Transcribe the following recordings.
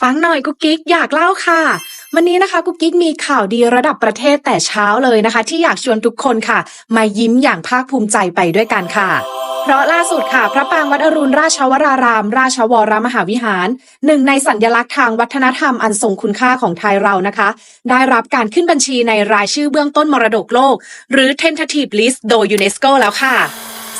ฟังหน่อยกุ๊กกิ๊กอยากเล่าค่ะ วันนี้นะคะกุ๊กกิ๊กมีข่าวดีระดับประเทศแต่เช้าเลยนะคะ ที่อยากชวนทุกคนค่ะ มายิ้มอย่างภาคภูมิใจไปด้วยกันค่ะเพราะล่าสุดค่ะ พระปรางวัดอรุณราชวราราม ราชวรมหาวิหาร หนึ่งในสัญลักษณ์ทางวัฒนธรรมอันทรงคุณค่าของไทยเรานะคะ ได้รับการขึ้นบัญชีในรายชื่อเบื้องต้นมรดกโลก หรือ tentative list โดยยูเนสโกแล้วค่ะ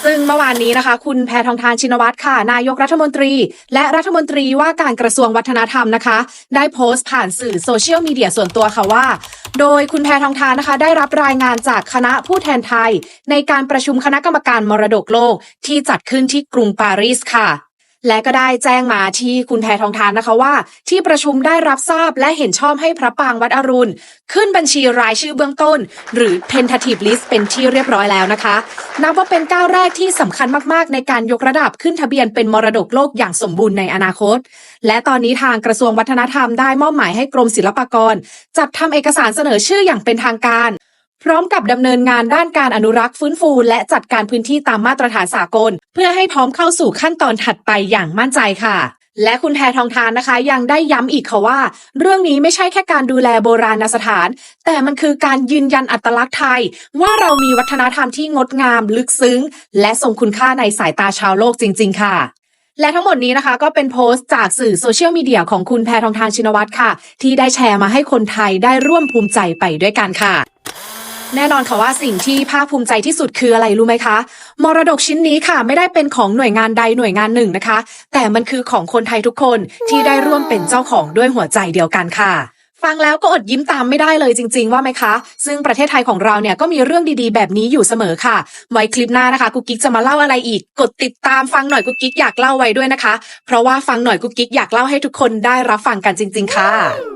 ซึ่งเมื่อวานนี้นะคะ คุณแพทองทานชินวัตรค่ะ นายกรัฐมนตรี และรัฐมนตรีว่าการกระทรวงวัฒนธรรมนะคะ ได้โพสต์ผ่านสื่อโซเชียลมีเดียส่วนตัวค่ะว่า โดยคุณแพทองทานนะคะ ได้รับรายงานจากคณะผู้แทนไทย ในการประชุมคณะกรรมการมรดกโลกที่จัดขึ้นที่กรุงปารีสค่ะ และก็ได้แจ้งมาที่คุณแพทองทานนะคะว่า ที่ประชุมได้รับทราบและเห็นชอบให้พระปางวัดอรุณ ขึ้นบัญชีรายชื่อเบื้องต้น หรือ tentative list เป็นที่เรียบร้อยแล้วนะคะ นับว่าเป็นก้าวแรกที่สำคัญมากๆ ในการยกระดับขึ้นทะเบียนเป็นมรดกโลกอย่างสมบูรณ์ในอนาคต และตอนนี้ทางกระทรวงวัฒนธรรมได้มอบหมายให้กรมศิลปากร จัดทำเอกสารเสนอชื่ออย่างเป็นทางการ พร้อมกับดำเนินงานด้านการอนุรักษ์ฟื้นฟู และจัดการพื้นที่ตามมาตรฐานสากล เพื่อให้พร้อมเข้าสู่ขั้นตอนถัดไปอย่างมั่นใจค่ะและคุณแพทองทานนะคะ ยังได้ย้ำอีกค่ะว่า เรื่องนี้ไม่ใช่แค่การดูแลโบราณสถาน แต่มันคือการยืนยันอัตลักษณ์ไทย ว่าเรามีวัฒนธรรมที่งดงาม ลึกซึ้ง และทรงคุณค่าในสายตาชาวโลกจริง ๆ ค่ะ และทั้งหมดนี้นะคะ ก็เป็นโพสต์จากสื่อโซเชียลมีเดียของคุณแพทองทานชินวัตรค่ะ ที่ได้แชร์มาให้คนไทยได้ร่วมภูมิใจไปด้วยกันค่ะ แน่นอนค่ะว่าสิ่งที่ภาคภูมิใจที่สุดคืออะไรรู้ไหมคะ มรดกชิ้นนี้ค่ะ ไม่ได้เป็นของหน่วยงานใดหน่วยงานหนึ่งนะคะ แต่มันคือของคนไทยทุกคนที่ได้ร่วมเป็นเจ้าของด้วยหัวใจเดียวกันค่ะฟังแล้วก็อดยิ้มตามไม่ได้เลยจริง ๆ ว่าไหมคะ ซึ่งประเทศไทยของเราเนี่ยก็มีเรื่องดีๆ แบบนี้อยู่เสมอค่ะ ไว้คลิปหน้านะคะกุ๊กกิ๊กจะมาเล่าอะไรอีก กดติดตามฟังหน่อยกุ๊กกิ๊กอยากเล่าไว้ด้วยนะคะ เพราะว่าฟังหน่อยกุ๊กกิ๊กอยากเล่าให้ทุกคนได้รับฟังกันจริง ๆ ค่ะ